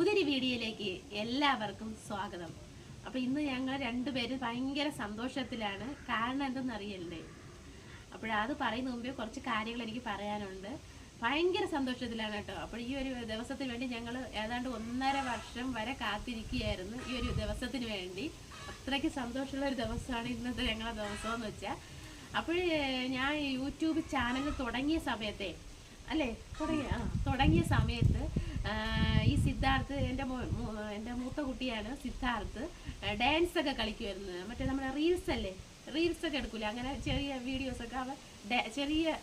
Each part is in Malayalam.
പുതിയൊരു വീഡിയോയിലേക്ക് എല്ലാവർക്കും സ്വാഗതം. അപ്പോൾ ഇന്ന് ഞങ്ങൾ രണ്ടുപേരും ഭയങ്കര സന്തോഷത്തിലാണ്. കാരണം എന്തെന്നറിയല്ലേ? അപ്പോഴത് പറയുന്ന മുമ്പേ കുറച്ച് കാര്യങ്ങൾ എനിക്ക് പറയാനുണ്ട്. ഭയങ്കര സന്തോഷത്തിലാണ് കേട്ടോ. അപ്പോൾ ഈ ഒരു ദിവസത്തിന് വേണ്ടി ഞങ്ങൾ ഏതാണ്ട് ഒന്നര വർഷം വരെ കാത്തിരിക്കുകയായിരുന്നു ഈ ഒരു ദിവസത്തിന് വേണ്ടി. അത്രയ്ക്ക് സന്തോഷമുള്ള ഒരു ദിവസമാണ് ഇന്നത്തെ ഞങ്ങളുടെ ദിവസം എന്ന് വെച്ചാൽ അപ്പോൾ ഞാൻ യൂട്യൂബ് ചാനൽ തുടങ്ങിയ സമയത്തെ അല്ലേ? തുടങ്ങിയ തുടങ്ങിയ സമയത്ത് ഈ സിദ്ധാർത്ഥ് എന്റെ എന്റെ മൂത്ത കുട്ടിയാണ് സിദ്ധാർത്ഥ്. ഡാൻസ് ഒക്കെ കളിക്കുമായിരുന്നു മറ്റേ നമ്മുടെ റീൽസ് അല്ലേ? റീൽസ് ഒക്കെ എടുക്കൂല? അങ്ങനെ ചെറിയ വീഡിയോസ് ഒക്കെ അവ ഡാ- ചെറിയ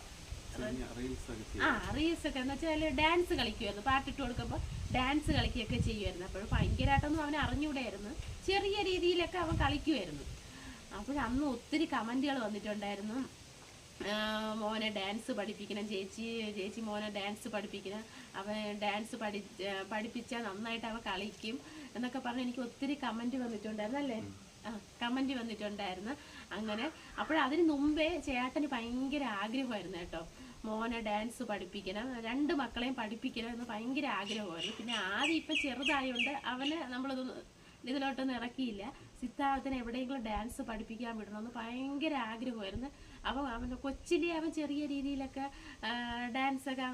ആ റീൽസ് ഒക്കെ. എന്ന് വെച്ചാൽ ഡാൻസ് കളിക്കുമായിരുന്നു പാട്ടിട്ട് കൊടുക്കുമ്പോൾ ഡാൻസ് കളിക്കുകയൊക്കെ ചെയ്യുമായിരുന്നു അപ്പോൾ ഭയങ്കരമായിട്ടൊന്നും അവൻ അറിഞ്ഞൂടായിരുന്നു. ചെറിയ രീതിയിലൊക്കെ അവൻ കളിക്കുമായിരുന്നു അപ്പോൾ അന്ന് ഒത്തിരി കമന്റുകൾ വന്നിട്ടുണ്ടായിരുന്നു. മോനെ ഡാൻസ് പഠിപ്പിക്കണം ചേച്ചി ചേച്ചി മോനെ ഡാൻസ് പഠിപ്പിക്കണം അവൻ ഡാൻസ് പഠി പഠിപ്പിച്ചാൽ നന്നായിട്ട് അവൻ കളിക്കും എന്നൊക്കെ പറഞ്ഞ് എനിക്ക് ഒത്തിരി കമന്റ് വന്നിട്ടുണ്ടായിരുന്നു അല്ലേ? ആ കമന്റ് വന്നിട്ടുണ്ടായിരുന്നു. അങ്ങനെ അപ്പോഴതിന് മുമ്പേ ചേട്ടന് ഭയങ്കര ആഗ്രഹമായിരുന്നു കേട്ടോ. മോനെ ഡാൻസ് പഠിപ്പിക്കണം രണ്ട് മക്കളെയും പഠിപ്പിക്കണം എന്ന് ഭയങ്കര ആഗ്രഹമായിരുന്നു. പിന്നെ ആദ്യം ഇപ്പം ചെറുതായതുകൊണ്ട് അവന് നമ്മളിതൊന്നും ഇതിലോട്ടൊന്നും ഇറക്കിയില്ല. സിദ്ധാർത്ഥനെ എവിടെയെങ്കിലും ഡാൻസ് പഠിപ്പിക്കാൻ വിടണമെന്ന് ഭയങ്കര ആഗ്രഹമായിരുന്നു. അവൻ അവന്റെ കൊച്ചിലെ അവൻ ചെറിയ രീതിയിലൊക്കെ ഡാൻസൊക്കെ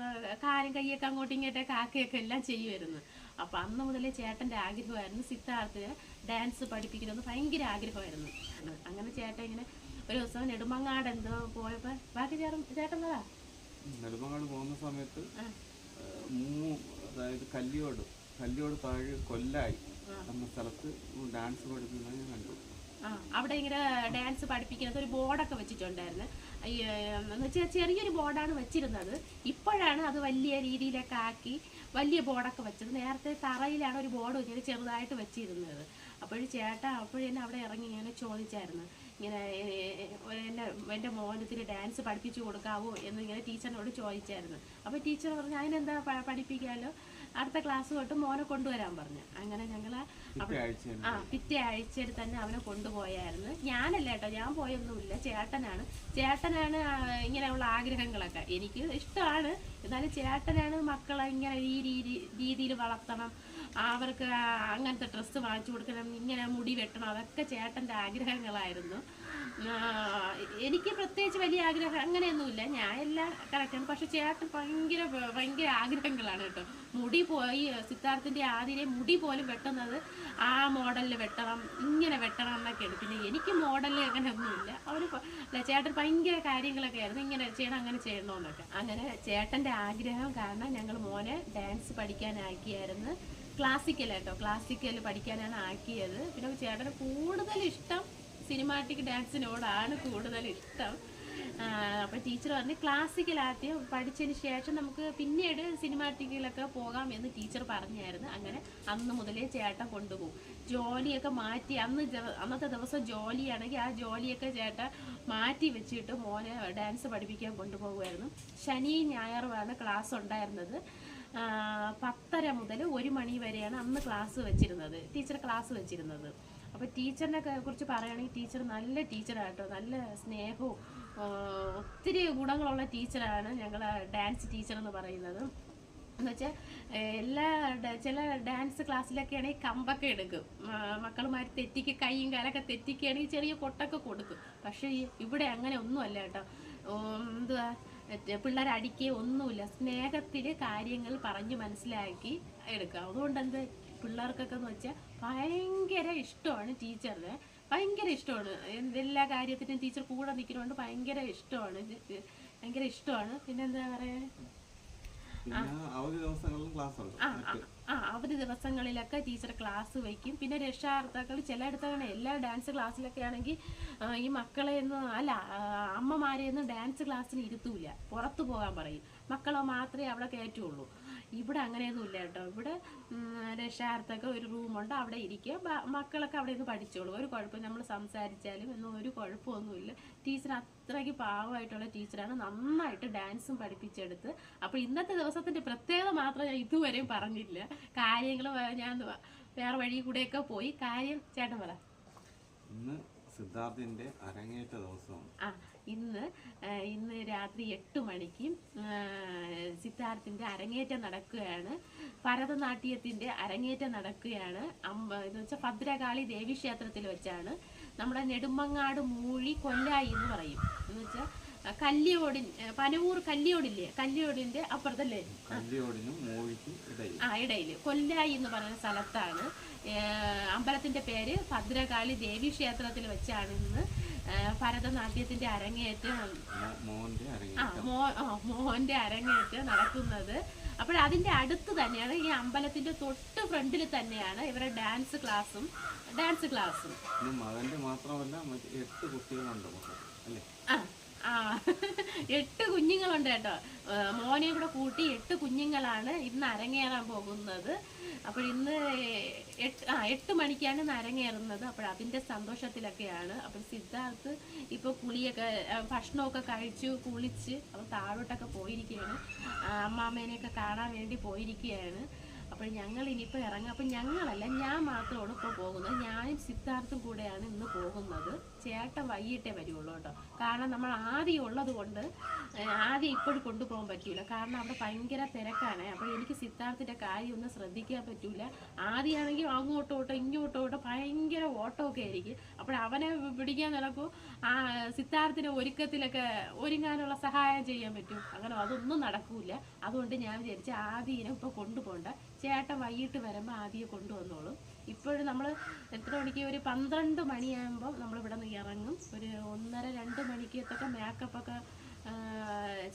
കാലും കൈയൊക്കെ അങ്ങോട്ടും ഇങ്ങോട്ടൊക്കെ ആക്കുകയൊക്കെ എല്ലാം ചെയ്യുമായിരുന്നു. അപ്പം അന്ന് മുതലേ ചേട്ടന്റെ ആഗ്രഹമായിരുന്നു സിദ്ധാർത്ഥിനെ ഡാൻസ് പഠിപ്പിക്കണമെന്ന് ഭയങ്കര ആഗ്രഹമായിരുന്നു. അങ്ങനെ ചേട്ടൻ ഇങ്ങനെ ഒരു ദിവസം നെടുമങ്ങാട് എന്തോ പോയപ്പോൾ ബാക്കി ചേട്ടൻ ചേട്ടൻ പറ നെടുമങ്ങാട് പോകുന്ന സമയത്ത് അതായത് കല്ലിയോട് കല്ലിയോട് താഴെ കൊല്ലായി എന്ന സ്ഥലത്ത് ഡാൻസ് പഠിപ്പിക്കുന്നത് ഞാൻ കണ്ടു. അവിടെ ഇങ്ങനെ ഡാൻസ് പഠിപ്പിക്കുന്നത് ഒരു ബോർഡൊക്കെ വെച്ചിട്ടുണ്ടായിരുന്നു. എന്ന് വെച്ചാൽ ചെറിയൊരു ബോർഡാണ് വെച്ചിരുന്നത്. ഇപ്പോഴാണ് അത് വലിയ രീതിയിലൊക്കെ ആക്കി വലിയ ബോർഡൊക്കെ വെച്ചത്. നേരത്തെ തറയിലാണ് ഒരു ബോർഡ് ഇങ്ങനെ ചെറുതായിട്ട് വെച്ചിരുന്നത്. അപ്പോഴും ചേട്ട അപ്പോഴെന്നെ അവിടെ ഇറങ്ങി ഇങ്ങനെ ചോദിച്ചായിരുന്നു. ഇങ്ങനെ എന്നെ എന്റെ മോനത്തിന് ഡാൻസ് പഠിപ്പിച്ചു കൊടുക്കാവോ എന്ന് ഇങ്ങനെ ടീച്ചറിനോട് ചോദിച്ചായിരുന്നു. അപ്പോൾ ടീച്ചർ പറഞ്ഞു അതിനെന്താ പഠിപ്പിക്കാമല്ലോ അടുത്ത ക്ലാസ് തൊട്ട് മോനെ കൊണ്ടുവരാൻ പറഞ്ഞു. അങ്ങനെ ഞങ്ങൾ ആ പിറ്റേ ആഴ്ചയിൽ തന്നെ അവനെ കൊണ്ടുപോയായിരുന്നു. ഞാനല്ല കേട്ടോ ഞാൻ പോയൊന്നുമില്ല. ചേട്ടനാണ്. ചേട്ടനാണ് ഇങ്ങനെയുള്ള ആഗ്രഹങ്ങളൊക്കെ. എനിക്ക് ഇഷ്ടമാണ്. എന്നാലും ചേട്ടനാണ് മക്കളെ ഇങ്ങനെ ഈ രീതി രീതിയിൽ വളർത്തണം. അവർക്ക് അങ്ങനത്തെ ഡ്രസ്സ് വാങ്ങിച്ചു കൊടുക്കണം ഇങ്ങനെ മുടി വെട്ടണം. അതൊക്കെ ചേട്ടന്റെ ആഗ്രഹങ്ങളായിരുന്നു. എനിക്ക് പ്രത്യേകിച്ച് വലിയ ആഗ്രഹം അങ്ങനെയൊന്നുമില്ല. ഞാൻ എല്ലാം കറക്റ്റാണ് പക്ഷെ ചേട്ടൻ ഭയങ്കര ഭയങ്കര ആഗ്രഹങ്ങളാണ് കേട്ടോ. മുടി പോയി സിദ്ധാർത്ഥിന്റെ ആദ്യം മുടി പോലും വെട്ടുന്നത് ആ മോഡലിൽ വെട്ടണം ഇങ്ങനെ വെട്ടണം എന്നൊക്കെയാണ്. പിന്നെ എനിക്ക് മോഡലിൽ അങ്ങനെ ഒന്നുമില്ല അവർ ചേട്ടൻ ഭയങ്കര കാര്യങ്ങളൊക്കെ ആയിരുന്നു. ഇങ്ങനെ ചെയ്യണം അങ്ങനെ ചെയ്യണമെന്നൊക്കെ അങ്ങനെ ചേട്ടന്റെ ആഗ്രഹം കാരണം ഞങ്ങൾ മോനെ ഡാൻസ് പഠിക്കാനാക്കിയായിരുന്നു. ക്ലാസിക്കൽ കേട്ടോ ക്ലാസിക്കൽ പഠിക്കാനാണ് ആക്കിയത്. പിന്നെ ചേട്ടന് കൂടുതൽ ഇഷ്ടം സിനിമാറ്റിക് ഡാൻസിനോടാണ് കൂടുതൽ ഇഷ്ടം അപ്പോൾ ടീച്ചർ പറഞ്ഞ് ക്ലാസിക്കൽ ആദ്യം പഠിച്ചതിന് ശേഷം നമുക്ക് പിന്നീട് സിനിമാറ്റിക്കിലൊക്കെ പോകാം എന്ന് ടീച്ചർ പറഞ്ഞായിരുന്നു. അങ്ങനെ അന്ന് മുതലേ ചേട്ടൻ കൊണ്ടുപോകും. ജോലിയൊക്കെ മാറ്റി അന്ന് അന്നത്തെ ദിവസം ജോലിയാണെങ്കിൽ ആ ജോലിയൊക്കെ ചേട്ടൻ മാറ്റി വെച്ചിട്ട് മോനെ ഡാൻസ് പഠിപ്പിക്കാൻ കൊണ്ടുപോകുമായിരുന്നു. ശനി ഞായറുമാണ് ക്ലാസ് ഉണ്ടായിരുന്നത്. പത്തര മുതൽ ഒരു മണി വരെയാണ് അന്ന് ക്ലാസ് വെച്ചിരുന്നത്. ടീച്ചർ ക്ലാസ് വെച്ചിരുന്നത്. അപ്പോൾ ടീച്ചറിനെ കുറിച്ച് പറയുകയാണെങ്കിൽ ടീച്ചർ നല്ല ടീച്ചറാണ് കേട്ടോ. നല്ല സ്നേഹവും ഒത്തിരി ഗുണങ്ങളുള്ള ടീച്ചറാണ് ഞങ്ങൾ ഡാൻസ് ടീച്ചർ എന്ന് പറയുന്നത്. എന്ന് വെച്ചാൽ എല്ലാ ചില ഡാൻസ് ക്ലാസ്സിലൊക്കെ ആണെങ്കിൽ കമ്പൊക്കെ എടുക്കും. മക്കളുമാർ തെറ്റിക്ക് കൈയും കാലൊക്കെ തെറ്റിക്കുകയാണെങ്കിൽ ചെറിയ കൊട്ടൊക്കെ കൊടുക്കും. പക്ഷേ ഇവിടെ അങ്ങനെ ഒന്നുമല്ല കേട്ടോ. എന്തുവാ പിള്ളേർ അടിക്കുക ഒന്നുമില്ല. സ്നേഹത്തിൽ കാര്യങ്ങൾ പറഞ്ഞു മനസ്സിലാക്കി എടുക്കുക. അതുകൊണ്ട് എന്ത് പിള്ളേർക്കൊക്കെ എന്ന് വെച്ചാൽ ഭയങ്കര ഇഷ്ടമാണ് ടീച്ചറിന്. ഭയങ്കര ഇഷ്ടമാണ്. എന്തെല്ലാ കാര്യത്തിനും ടീച്ചർ കൂടെ നിൽക്കുന്നതുകൊണ്ട് ഭയങ്കര ഇഷ്ടമാണ്. ഭയങ്കര ഇഷ്ടമാണ്. പിന്നെ എന്താ പറയുക ആ അവധി ദിവസങ്ങളിലൊക്കെ ടീച്ചർ ക്ലാസ് വയ്ക്കും. പിന്നെ രക്ഷാകർത്താക്കൾ ചിലയിടത്താണ് എല്ലാ ഡാൻസ് ക്ലാസ്സിലൊക്കെ ആണെങ്കിൽ ഈ മക്കളെ ഒന്നും അല്ല അമ്മമാരെയൊന്നും അമ്മമാരെ ഒന്നും ഡാൻസ് ക്ലാസ്സിന് ഇരുത്തൂല പുറത്തു പോകാൻ പറയും. മക്കളെ മാത്രമേ അവിടെ കയറ്റുള്ളൂ. ഇവിടെ അങ്ങനെയൊന്നും ഇല്ല കേട്ടോ. ഇവിടെ ഉം, രക്ഷാകർത്താക്കൾ ഒരു റൂമുണ്ട് അവിടെ ഇരിക്കുക. മക്കളൊക്കെ അവിടെ നിന്ന് പഠിച്ചോളൂ. ഒരു കുഴപ്പം നമ്മൾ സംസാരിച്ചാലും ഒന്നും ഒരു കുഴപ്പമൊന്നുമില്ല ടീച്ചർ അത്രയ്ക്ക് പാവമായിട്ടുള്ള ടീച്ചറാണ്. നന്നായിട്ട് ഡാൻസും പഠിപ്പിച്ചെടുത്ത്. അപ്പോൾ ഇന്നത്തെ ദിവസത്തിന്റെ പ്രത്യേകത മാത്രം ഞാൻ ഇതുവരെയും പറഞ്ഞില്ല. കാര്യങ്ങൾ ഞാൻ വേറെ വഴി കൂടെയൊക്കെ പോയി. കാര്യം ചേട്ടൻ പറ. ഇന്ന് സിദ്ധാർത്ഥിന്റെ അരങ്ങേറ്റ ദിവസമാണ്. ആ ഇന്ന് ഇന്ന് രാത്രി എട്ട് മണിക്ക് സിദ്ധാർത്ഥിന്റെ അരങ്ങേറ്റം നടക്കുകയാണ്. ഭരതനാട്യത്തിന്റെ അരങ്ങേറ്റം നടക്കുകയാണ്. അമ്പ എന്ന് വെച്ചാൽ ഭദ്രകാളി ദേവി ക്ഷേത്രത്തിൽ വെച്ചാണ് നമ്മുടെ നെടുമങ്ങാട് മൂഴി കൊല്ലായി എന്ന് പറയും. എന്ന് വെച്ചാൽ കല്ലിയോടി പനവൂർ കല്ലിയോടില്ലേ? കല്ലിയോടിന്റെ അപ്പുറത്തല്ലേ? ആ ഇടയിൽ. കൊല്ലായി എന്ന് പറയുന്ന സ്ഥലത്താണ്. അമ്പലത്തിന്റെ പേര് ഭദ്രകാളി ദേവി ക്ഷേത്രത്തിൽ വെച്ചാണ് ഇന്ന് ഭരതനാട്യത്തിന്റെ അരങ്ങേറ്റം. ആ മോഹന്റെ അരങ്ങേറ്റം. നടക്കുന്നത്. അപ്പോൾ അതിന്റെ അടുത്ത് തന്നെയാണ് ഈ അമ്പലത്തിന്റെ തൊട്ട് ഫ്രണ്ടിൽ തന്നെയാണ് ഇവരുടെ ഡാൻസ് ക്ലാസ്സും ഡാൻസ് ക്ലാസ്സും. മകന്റെ മാത്രമല്ല എട്ട് കുട്ടികളുണ്ട് അല്ലേ? ആ ആ എട്ട് കുഞ്ഞുങ്ങളുണ്ട് കേട്ടോ. മോനെ കൂടെ കൂട്ടി എട്ട് കുഞ്ഞുങ്ങളാണ് ഇന്ന് അരങ്ങേറാൻ പോകുന്നത്. അപ്പോൾ ഇന്ന് എട്ട് ആ എട്ട് മണിക്കാണ് ഇന്ന് അരങ്ങേറുന്നത്. അപ്പോൾ അതിന്റെ സന്തോഷത്തിലൊക്കെയാണ്. അപ്പോൾ സിദ്ധാർത്ഥ് ഇപ്പോൾ കുളിയൊക്കെ ഭക്ഷണമൊക്കെ കഴിച്ചു കുളിച്ച് അപ്പോൾ താഴോട്ടൊക്കെ പോയിരിക്കുകയാണ്. അമ്മാമ്മേനെയൊക്കെ കാണാൻ വേണ്ടി പോയിരിക്കുകയാണ്. അപ്പോൾ ഞങ്ങൾ ഇനിയിപ്പോൾ ഇറങ്ങുക അപ്പം ഞങ്ങളല്ല ഞാൻ മാത്രമാണ് ഇപ്പോൾ പോകുന്നത്. ഞാനും സിദ്ധാർത്ഥും കൂടെയാണ് ഇന്ന് പോകുന്നത്. ചേട്ടൻ വൈകിട്ടേ വരുള്ളൂ കേട്ടോ. കാരണം നമ്മൾ ആദ്യം ഉള്ളത് കൊണ്ട് ആദ്യം ഇപ്പോഴും കൊണ്ടുപോകാൻ പറ്റില്ല കാരണം അവിടെ ഭയങ്കര തിരക്കാണ്. അപ്പോൾ എനിക്ക് സിദ്ധാർത്ഥിന്റെ കാര്യം ഒന്നും ശ്രദ്ധിക്കാൻ പറ്റില്ല ആദ്യമാണെങ്കിൽ അങ്ങോട്ടോ ഓട്ടോ ഇങ്ങോട്ടോ ഓട്ടോ ഭയങ്കര ഓട്ടമൊക്കെ ആയിരിക്കും. അപ്പോൾ അവനെ പിടിക്കാൻ നടക്കും. ആ സിദ്ധാർത്ഥിനെ ഒരുക്കത്തിലൊക്കെ ഒരുങ്ങാനുള്ള സഹായം ചെയ്യാൻ പറ്റും. അങ്ങനെ അതൊന്നും നടക്കൂല. അതുകൊണ്ട് ഞാൻ വിചാരിച്ചു ആദ്യം ഇപ്പോൾ കൊണ്ടുപോകണ്ട. ചേട്ടൻ വൈകിട്ട് വരുമ്പോൾ ആദ്യം കൊണ്ടുവന്നോളും. ഇപ്പോഴും നമ്മൾ എത്ര മണിക്ക് ഒരു പന്ത്രണ്ട് മണിയാകുമ്പോൾ നമ്മൾ ഇവിടെ നിന്ന് ഇറങ്ങും. ഒരു ഒന്നര രണ്ട് മണിക്ക് മണിക്കത്തൊക്കെ മേക്കപ്പൊക്കെ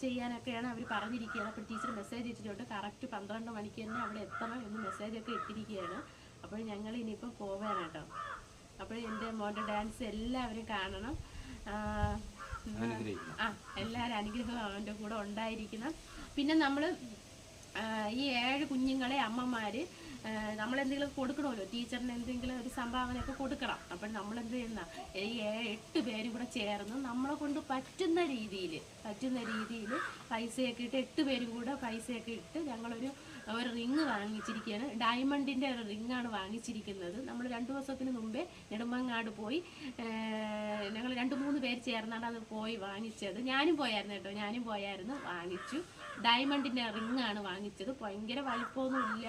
ചെയ്യാനൊക്കെയാണ് അവർ പറഞ്ഞിരിക്കുകയാണ്. അപ്പോൾ ടീച്ചർ മെസ്സേജ് ഇട്ടിട്ടുണ്ട്. കറക്റ്റ് പന്ത്രണ്ട് മണിക്ക് തന്നെ അവിടെ എത്തണം എന്ന് മെസ്സേജൊക്കെ ഇട്ടിരിക്കുകയാണ്. അപ്പോൾ ഞങ്ങൾ ഇനിയിപ്പോൾ പോവുകയാണ് കേട്ടോ. അപ്പോൾ എന്റെ മോന്റെ ഡാൻസ് എല്ലാവരും കാണണം. ആ എല്ലാവരും അനുഗ്രഹം അവന്റെ കൂടെ ഉണ്ടായിരിക്കണം. പിന്നെ നമ്മൾ ഈ ഏഴ് കുഞ്ഞുങ്ങളെ അമ്മമാർ നമ്മളെന്തെങ്കിലും കൊടുക്കണമല്ലോ? ടീച്ചറിന് എന്തെങ്കിലും ഒരു സംഭാവനയൊക്കെ കൊടുക്കണം. അപ്പം നമ്മളെന്ത് ചെയ്യുന്ന ഈ എട്ട് പേരും കൂടെ ചേർന്ന് നമ്മളെ കൊണ്ട് പറ്റുന്ന രീതിയിൽ പറ്റുന്ന രീതിയിൽ പൈസയൊക്കെ ഇട്ട് എട്ട് പേരും കൂടെ പൈസയൊക്കെ ഇട്ട് ഞങ്ങളൊരു ഒരു റിങ് വാങ്ങിച്ചിരിക്കുകയാണ് ഡയമണ്ടിന്റെ ഒരു റിങ്ങാണ് വാങ്ങിച്ചിരിക്കുന്നത്. നമ്മൾ രണ്ട് ദിവസത്തിന് മുമ്പേ നെടുമങ്ങാട് പോയി ഞങ്ങൾ രണ്ട് മൂന്ന് പേര് ചേർന്നാണ് അത് പോയി വാങ്ങിച്ചത്. ഞാനും പോയായിരുന്നു കേട്ടോ ഞാനും പോയായിരുന്നു വാങ്ങിച്ചു. ഡയമണ്ടിന്റെ റിങ്ങാണ് വാങ്ങിച്ചത്. ഭയങ്കര വലിപ്പമൊന്നും ഇല്ല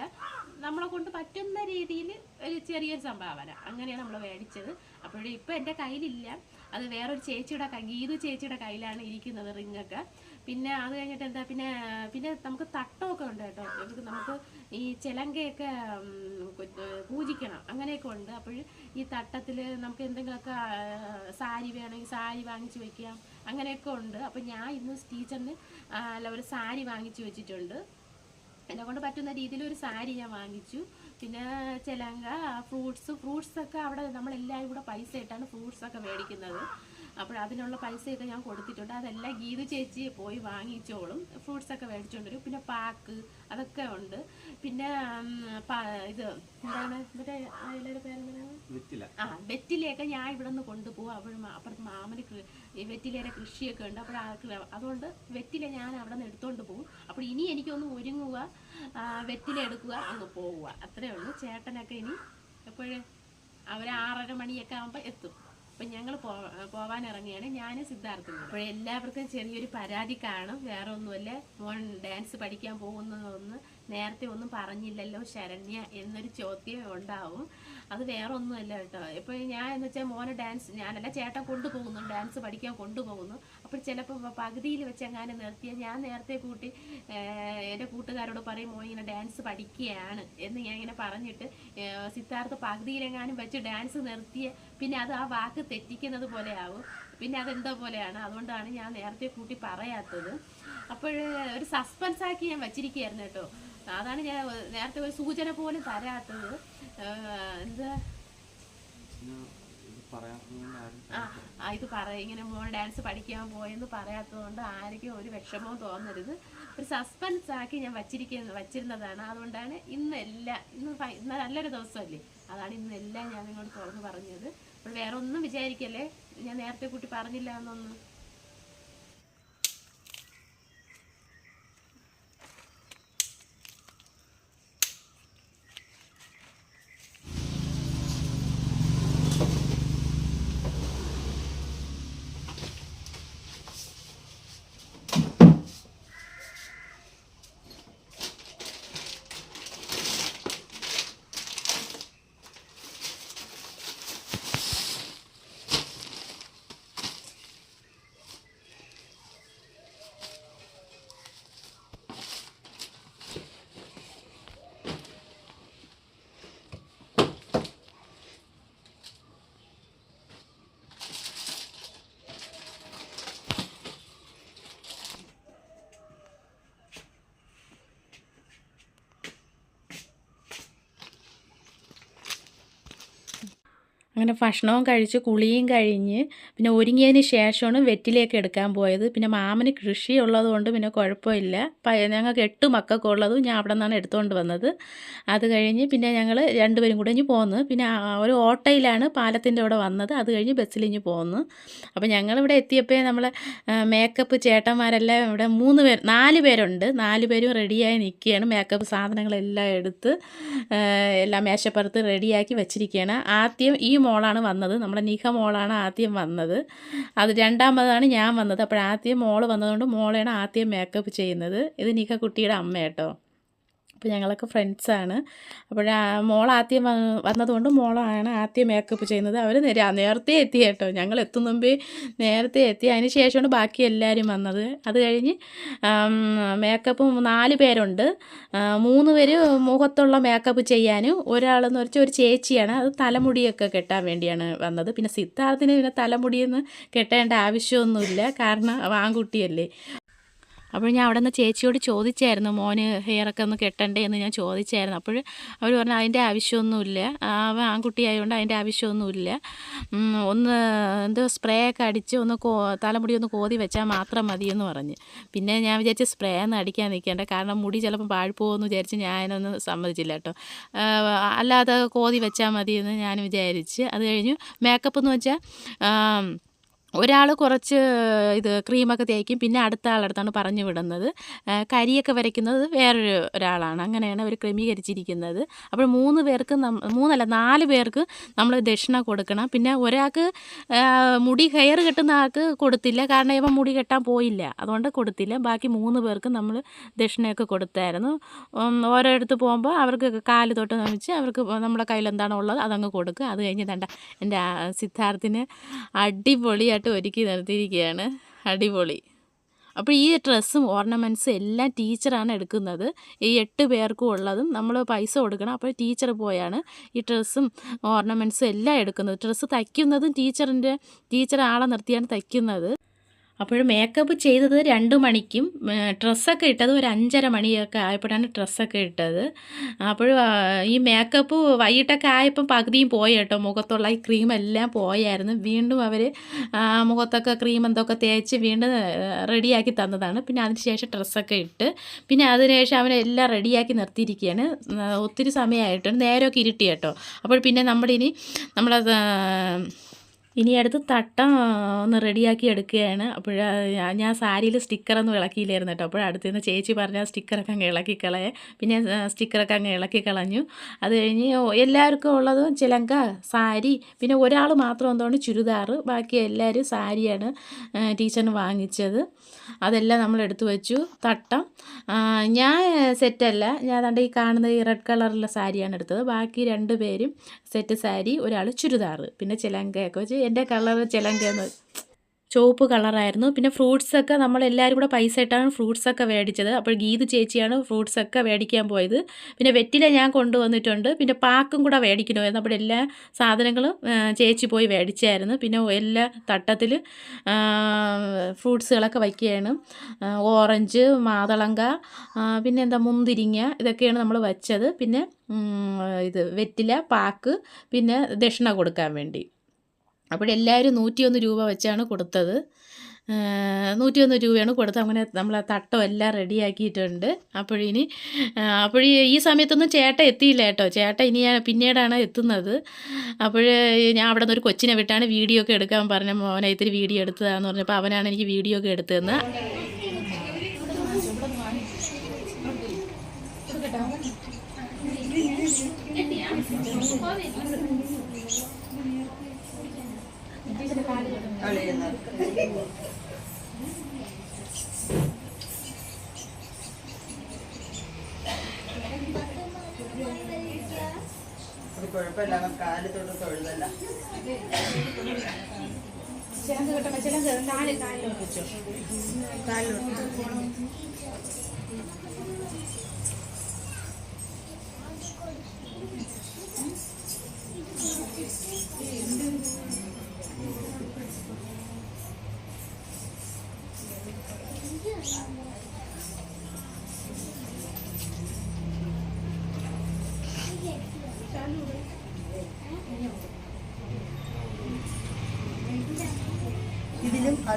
നമ്മളെ കൊണ്ട് പറ്റുന്ന രീതിയിൽ ഒരു ചെറിയൊരു സംഭാവന. അങ്ങനെയാണ് നമ്മൾ മേടിച്ചത്. അപ്പോഴും ഇപ്പം എന്റെ കയ്യിലില്ല. അത് വേറൊരു ചേച്ചിയുടെ കൈ ഗീതു ചേച്ചിയുടെ കയ്യിലാണ് ഇരിക്കുന്നത് റിങ്ങൊക്കെ പിന്നെ അത് കഴിഞ്ഞിട്ട് എന്താ പിന്നെ പിന്നെ നമുക്ക് തട്ടമൊക്കെ ഉണ്ട് കേട്ടോ. നമുക്ക് നമുക്ക് ഈ ചിലങ്കയൊക്കെ പൂജിക്കണം. അങ്ങനെയൊക്കെ ഉണ്ട്. അപ്പോൾ ഈ തട്ടത്തിൽ നമുക്ക് എന്തെങ്കിലുമൊക്കെ സാരി വേണമെങ്കിൽ സാരി വാങ്ങിച്ച് വയ്ക്കാം അങ്ങനെയൊക്കെ ഉണ്ട്. അപ്പോൾ ഞാൻ ഇന്ന് ടീച്ചറിന് അല്ല ഒരു സാരി വാങ്ങിച്ച് വെച്ചിട്ടുണ്ട്. എന്നെ കൊണ്ട് പറ്റുന്ന രീതിയിൽ ഒരു സാരി ഞാൻ വാങ്ങിച്ചു. പിന്നെ ചിലങ്ക ഫ്രൂട്ട്സ് ഫ്രൂട്ട്സൊക്കെ അവിടെ നമ്മളെല്ലാവരും കൂടെ പൈസ ഇട്ടാണ് ഫ്രൂട്ട്സൊക്കെ മേടിക്കുന്നത്. അപ്പോൾ അതിനുള്ള പൈസയൊക്കെ ഞാൻ കൊടുത്തിട്ടുണ്ട്. അതെല്ലാം ഗീതു ചേച്ചി പോയി വാങ്ങിച്ചോളും. ഫ്രൂട്ട്സൊക്കെ മേടിച്ചുകൊണ്ട് വരും. പിന്നെ പാക്ക് അതൊക്കെ ഉണ്ട്. പിന്നെ ഇത് എന്താണ്? മറ്റേ അതിലൊരു പേരെന്താണ് ആ വെറ്റിലയൊക്കെ ഞാൻ ഇവിടെ നിന്ന് കൊണ്ടുപോകും അവിടെ അപ്പുറത്ത് മാമന് വെറ്റിലയുടെ കൃഷിയൊക്കെ ഉണ്ട്. അപ്പോൾ അതുകൊണ്ട് വെറ്റില ഞാൻ അവിടെ നിന്ന് എടുത്തുകൊണ്ട് പോകും അപ്പോൾ ഇനി എനിക്കൊന്ന് ഒരുങ്ങുക വെറ്റില എടുക്കുക അങ്ങ് പോവുക. അത്രേ ഉള്ളൂ. ചേട്ടനൊക്കെ ഇനി എപ്പോഴും? അവർ ആറര മണിയൊക്കെ ആകുമ്പോൾ എത്തും. അപ്പം ഞങ്ങൾ പോവാൻ ഇറങ്ങിയാണ് ഞാൻ സിദ്ധാർത്ഥൻ അപ്പോൾ എല്ലാവർക്കും ചെറിയൊരു പരാതി കാണും. വേറെ ഒന്നുമല്ല മോൻ ഡാൻസ് പഠിക്കാൻ പോകുന്നതൊന്ന് നേരത്തെ ഒന്നും പറഞ്ഞില്ലല്ലോ ശരണ്യ എന്നൊരു ചോദ്യം ഉണ്ടാവും. അത് വേറെ ഒന്നുമല്ല കേട്ടോ. ഇപ്പോൾ ഞാൻ എന്ന് വെച്ചാൽ മോനെ ഡാൻസ് ഞാനല്ല ചേട്ടൻ കൊണ്ടുപോകുന്നു ഡാൻസ് പഠിക്കാൻ കൊണ്ടുപോകുന്നു. അപ്പോൾ ചിലപ്പോൾ പകുതിയിൽ വെച്ച് എങ്ങാനും നിർത്തിയാൽ ഞാൻ നേരത്തെ കൂട്ടി എന്റെ കൂട്ടുകാരോട് പറയും മോൻ ഇങ്ങനെ ഡാൻസ് പഠിക്കുകയാണ് എന്ന് ഞാൻ ഇങ്ങനെ പറഞ്ഞിട്ട് സിദ്ധാർത്ഥ പകുതിയിലെങ്ങാനും വെച്ച് ഡാൻസ് നിർത്തിയ പിന്നെ അത് ആ വാക്ക് തെറ്റിക്കുന്നത് പോലെ ആവും പിന്നെ അതെന്തോ പോലെയാണ്. അതുകൊണ്ടാണ് ഞാൻ നേരത്തെ കൂട്ടി പറയാത്തത്. അപ്പോൾ ഒരു സസ്പെൻസ് ആക്കി ഞാൻ വച്ചിരിക്കുകയായിരുന്നു കേട്ടോ. അതാണ് ഞാൻ നേരത്തെ ഒരു സൂചന പോലും തരാത്തത്. എന്താ? ആ ആ, ഇത് പറ ഇങ്ങനെ മോൾ ഡാൻസ് പഠിക്കാൻ പോയെന്ന് പറയാത്തതുകൊണ്ട് ആർക്കും ഒരു വിഷമവും തോന്നരുത്. ഒരു സസ്പെൻസ് ആക്കി ഞാൻ വച്ചിരിക്കുന്ന വച്ചിരുന്നതാണ്. അതുകൊണ്ടാണ് ഇന്നെല്ലാം ഇന്ന് ഫൈ- ഇന്ന് നല്ലൊരു ദിവസമല്ലേ? അതാണ് ഇന്നെല്ലാം ഞാൻ നിങ്ങളോട് തുറന്ന് പറഞ്ഞത്. അപ്പോൾ വേറെ ഒന്നും വിചാരിക്കല്ലേ? ഞാൻ നേരത്തെ കൂട്ടി പറഞ്ഞില്ല എന്നൊന്നും. അങ്ങനെ ഭക്ഷണവും കഴിച്ച് കുളിയും കഴിഞ്ഞ് പിന്നെ ഒരുങ്ങിയതിന് ശേഷമാണ് വെറ്റിലേക്ക് എടുക്കാൻ പോയത്. പിന്നെ മാമന് കൃഷി ഉള്ളതുകൊണ്ട് പിന്നെ കുഴപ്പമില്ല. ഞങ്ങൾക്ക് എട്ട് മക്കൾക്ക് ഉള്ളതും ഞാൻ അവിടെ നിന്നാണ് എടുത്തുകൊണ്ട് വന്നത്. അത് കഴിഞ്ഞ് പിന്നെ ഞങ്ങൾ രണ്ടുപേരും കൂടെ ഇഞ്ഞ് പോന്നു. പിന്നെ ഒരു ഓട്ടോയിലാണ് പാലത്തിന്റെ അവിടെ വന്നത്. അത് കഴിഞ്ഞ് ബസ്സിൽ ഇഞ്ഞ് പോന്നു. അപ്പോൾ ഞങ്ങളിവിടെ എത്തിയപ്പോൾ നമ്മളെ മേക്കപ്പ് ചേട്ടന്മാരെല്ലാം ഇവിടെ മൂന്ന് പേർ നാല് പേരുണ്ട്. നാല് പേരും റെഡിയായി നിൽക്കുകയാണ്. മേക്കപ്പ് സാധനങ്ങളെല്ലാം എടുത്ത് എല്ലാം മേശപ്പുറത്ത് റെഡിയാക്കി വെച്ചിരിക്കുകയാണ്. ആദ്യം ഈ മോളാണ് വന്നത്. നമ്മുടെ നിഖ മോളാണ് ആദ്യം വന്നത്. അത് രണ്ടാമതാണ് ഞാൻ വന്നത്. അപ്പോൾ ആദ്യം മോൾ വന്നതുകൊണ്ട് മോളെയാണ് ആദ്യം മേക്കപ്പ് ചെയ്യുന്നത്. ഇത് നിഖ കുട്ടിയുടെ അമ്മ കേട്ടോ അപ്പോൾ ഞങ്ങളൊക്കെ ഫ്രണ്ട്സാണ് അപ്പോൾ മോൾ ആദ്യം വന്ന് വന്നതുകൊണ്ട് മോളാണ് ആദ്യം മേക്കപ്പ് ചെയ്യുന്നത്. അവർ നേരത്തെ എത്തി കേട്ടോ. ഞങ്ങൾ എത്തും മുമ്പേ നേരത്തെ എത്തി. അതിന് ശേഷമാണ് ബാക്കി എല്ലാവരും വന്നത്. അത് കഴിഞ്ഞ് മേക്കപ്പ് നാല് പേരുണ്ട്. മൂന്ന് പേര് മുഖത്തുള്ള മേക്കപ്പ് ചെയ്യാനും ഒരാളെന്ന് വെച്ചാൽ ഒരു ചേച്ചിയാണ്. അത് തലമുടിയൊക്കെ കെട്ടാൻ വേണ്ടിയാണ് വന്നത്. പിന്നെ സിദ്ധാർത്ഥിന് പിന്നെ തലമുടിയൊന്നും കെട്ടേണ്ട ആവശ്യമൊന്നുമില്ല. കാരണം ആൺകുട്ടിയല്ലേ. അപ്പോൾ ഞാൻ അവിടെ നിന്ന് ചേച്ചിയോട് ചോദിച്ചായിരുന്നു മോന് ഹെയറൊക്കെ ഒന്ന് കെട്ടണ്ടേ? എന്ന് ഞാൻ ചോദിച്ചായിരുന്നു. അപ്പോൾ അവർ പറഞ്ഞു അതിന്റെ ആവശ്യമൊന്നുമില്ല. അവൻ ആൺകുട്ടി ആയതുകൊണ്ട് അതിന്റെ ആവശ്യമൊന്നുമില്ല. ഒന്ന് എന്തോ സ്പ്രേ ഒക്കെ അടിച്ച് ഒന്ന് തലമുടി ഒന്ന് കോതി വെച്ചാൽ മാത്രം മതിയെന്ന് പറഞ്ഞ്. പിന്നെ ഞാൻ വിചാരിച്ച് സ്പ്രേ ഒന്നും അടിക്കാൻ നിൽക്കേണ്ട. കാരണം മുടി ചിലപ്പോൾ പാഴ്പോകുമെന്ന് വിചാരിച്ച് ഞാനൊന്നും സമ്മതിച്ചില്ല കേട്ടോ. അല്ലാതെ കോതി വെച്ചാൽ മതിയെന്ന് ഞാൻ വിചാരിച്ച്. അത് കഴിഞ്ഞു മേക്കപ്പ് എന്ന് വെച്ചാൽ ഒരാൾ കുറച്ച് ഇത് ക്രീമൊക്കെ തേക്കും പിന്നെ അടുത്ത ആളടുത്താണ് പറഞ്ഞു വിടുന്നത്. കരിയൊക്കെ വരയ്ക്കുന്നത് വേറൊരു ഒരാളാണ്. അങ്ങനെയാണ് അവർ ക്രമീകരിച്ചിരിക്കുന്നത്. അപ്പോൾ മൂന്ന് പേർക്ക് മൂന്നല്ല നാല് പേർക്ക് നമ്മൾ ദക്ഷിണ കൊടുക്കണം. പിന്നെ ഒരാൾക്ക് മുടി ഹെയർ കെട്ടുന്ന ആൾക്ക് കൊടുത്തില്ല. കാരണം ഇപ്പം മുടി കെട്ടാൻ പോയില്ല. അതുകൊണ്ട് കൊടുത്തില്ല. ബാക്കി മൂന്ന് പേർക്ക് നമ്മൾ ദക്ഷിണയൊക്കെ കൊടുത്തായിരുന്നു. ഓരോരുത്ത് പോകുമ്പോൾ അവർക്ക് കാൽ തൊട്ട് നമിച്ച് അവർക്ക് നമ്മുടെ കയ്യിൽ എന്താണോ ഉള്ളത് അതങ്ങ് കൊടുക്കുക. അത് കഴിഞ്ഞ് തണ്ട എന്റെ സിദ്ധാർത്ഥിന് അടിപൊളിയായിട്ട് ഒരുക്കി നിർത്തിയിരിക്കുകയാണ്. അടിപൊളി. അപ്പോൾ ഈ ഡ്രസ്സും ഓർണമെന്റ്സും എല്ലാം ടീച്ചറാണ് എടുക്കുന്നത്. ഈ എട്ട് പേർക്കും ഉള്ളതും നമ്മൾ പൈസ കൊടുക്കണം. അപ്പോൾ ടീച്ചർ പോയാണ് ഈ ഡ്രസ്സും ഓർണമെന്റ്സും എല്ലാം എടുക്കുന്നത്. ഡ്രസ്സ് തയ്ക്കുന്നതും ടീച്ചറിന്റെ ടീച്ചർ ആളെ നിർത്തിയാണ് തയ്ക്കുന്നത്. അപ്പോൾ മേക്കപ്പ് ചെയ്തത് രണ്ട് മണിക്കും ഡ്രസ്സൊക്കെ ഇട്ടത് ഒരു അഞ്ചര മണിയൊക്കെ ആയപ്പോഴാണ് ഡ്രസ്സൊക്കെ ഇട്ടത്. അപ്പോൾ ഈ മേക്കപ്പ് വൈകിട്ടൊക്കെ ആയപ്പം പകുതിയും പോയി കേട്ടോ. മുഖത്തുള്ള ഈ ക്രീമെല്ലാം പോയായിരുന്നു. വീണ്ടും അവർ മുഖത്തൊക്കെ ക്രീം എന്തൊക്കെ തേച്ച് വീണ്ടും റെഡിയാക്കി തന്നതാണ്. പിന്നെ അതിന് ശേഷം ഡ്രസ്സൊക്കെ ഇട്ട്. പിന്നെ അതിനുശേഷം അവനെല്ലാം റെഡിയാക്കി നിർത്തിയിരിക്കുകയാണ്. ഒത്തിരി സമയമായിട്ടുണ്ട് നേരമൊക്കെ ഇരുട്ടി കേട്ടോ. അപ്പോൾ പിന്നെ നമ്മളിനി നമ്മളത് ഇനി അടുത്ത് തട്ടം ഒന്ന് റെഡിയാക്കി എടുക്കുകയാണ്. അപ്പോൾ ഞാൻ സാരിയിൽ സ്റ്റിക്കറൊന്നും ഇളക്കിയില്ലായിരുന്നു കേട്ടോ. അപ്പോൾ അടുത്ത് നിന്ന് ചേച്ചി പറഞ്ഞ സ്റ്റിക്കറൊക്കെ അങ്ങ് ഇളക്കി പിന്നെ സ്റ്റിക്കറൊക്കെ അങ്ങ് ഇളക്കി കളഞ്ഞു. അത് കഴിഞ്ഞ് എല്ലാവർക്കും ഉള്ളത് ചിലങ്ക സാരി പിന്നെ ഒരാൾ മാത്രം എന്തുകൊണ്ട് ചുരിദാർ ബാക്കി എല്ലാവരും സാരിയാണ് ടീച്ചറിന് വാങ്ങിച്ചത്. അതെല്ലാം നമ്മൾ എടുത്തു വെച്ചു. തട്ടം ഞാൻ സെറ്റല്ല. ഞാൻ ദാണ്ട് ഈ കാണുന്ന ഈ റെഡ് കളറുള്ള സാരിയാണ് എടുത്തത്. ബാക്കി രണ്ട് പേരും സെറ്റ് സാരി ഒരാൾ ചുരിദാർ പിന്നെ ചിലങ്കയൊക്കെ വെച്ച് എന്റെ കളർ ചിലങ്കയെന്ന് ചുവപ്പ് കളറായിരുന്നു പിന്നെ ഫ്രൂട്ട്സൊക്കെ നമ്മൾ എല്ലാവരും കൂടെ പൈസ ഇട്ടാണ് ഫ്രൂട്ട്സൊക്കെ മേടിച്ചത്. അപ്പോൾ ഗീത് ചേച്ചിയാണ് ഫ്രൂട്ട്സൊക്കെ മേടിക്കാൻ പോയത്. പിന്നെ വെറ്റില ഞാൻ കൊണ്ടുവന്നിട്ടുണ്ട്. പിന്നെ പാക്കും കൂടെ മേടിക്കണമായിരുന്നു. അപ്പോൾ എല്ലാ സാധനങ്ങളും ചേച്ചി പോയി മേടിച്ചായിരുന്നു. പിന്നെ എല്ലാ തട്ടത്തിൽ ഫ്രൂട്ട്സുകളൊക്കെ വയ്ക്കുകയാണ്. ഓറഞ്ച് മാതളങ്ക പിന്നെ എന്താ മുന്തിരിങ്ങ ഇതൊക്കെയാണ് നമ്മൾ വച്ചത്. പിന്നെ ഇത് വെറ്റില പാക്ക് പിന്നെ ദക്ഷിണ കൊടുക്കാൻ വേണ്ടി. അപ്പോൾ എല്ലാവരും നൂറ്റിയൊന്ന് രൂപ വെച്ചാണ് കൊടുത്തത്. നൂറ്റിയൊന്ന് രൂപയാണ് കൊടുത്തത്. അങ്ങനെ നമ്മൾ ആ തട്ടം എല്ലാം റെഡിയാക്കിയിട്ടുണ്ട് അപ്പോഴിനി അപ്പോഴീ ഈ സമയത്തൊന്നും ചേട്ട എത്തിയില്ല കേട്ടോ. ചേട്ട ഇനി ഞാൻ പിന്നീടാണ് എത്തുന്നത്. അപ്പോൾ ഞാൻ അവിടെ നിന്ന് ഒരു കൊച്ചിനെ വിട്ടാണ് വീഡിയോ ഒക്കെ എടുക്കാൻ പറഞ്ഞ മോനെ ഇത്തിരി വീഡിയോ എടുത്തതാന്ന് പറഞ്ഞപ്പോൾ അവനാണ് എനിക്ക് വീഡിയോ ഒക്കെ എടുത്തതെന്ന്. കളിയുന്നത്. അത് കുഴപ്പമില്ല അവൻ കാൽ തൊട്ട് തൊഴുതല്ല. ചിലങ്ക് കിട്ടണം ചിലങ്ക് കാൽ. കാലിലോട്ട് വെച്ചോ കാലിലോട്ട്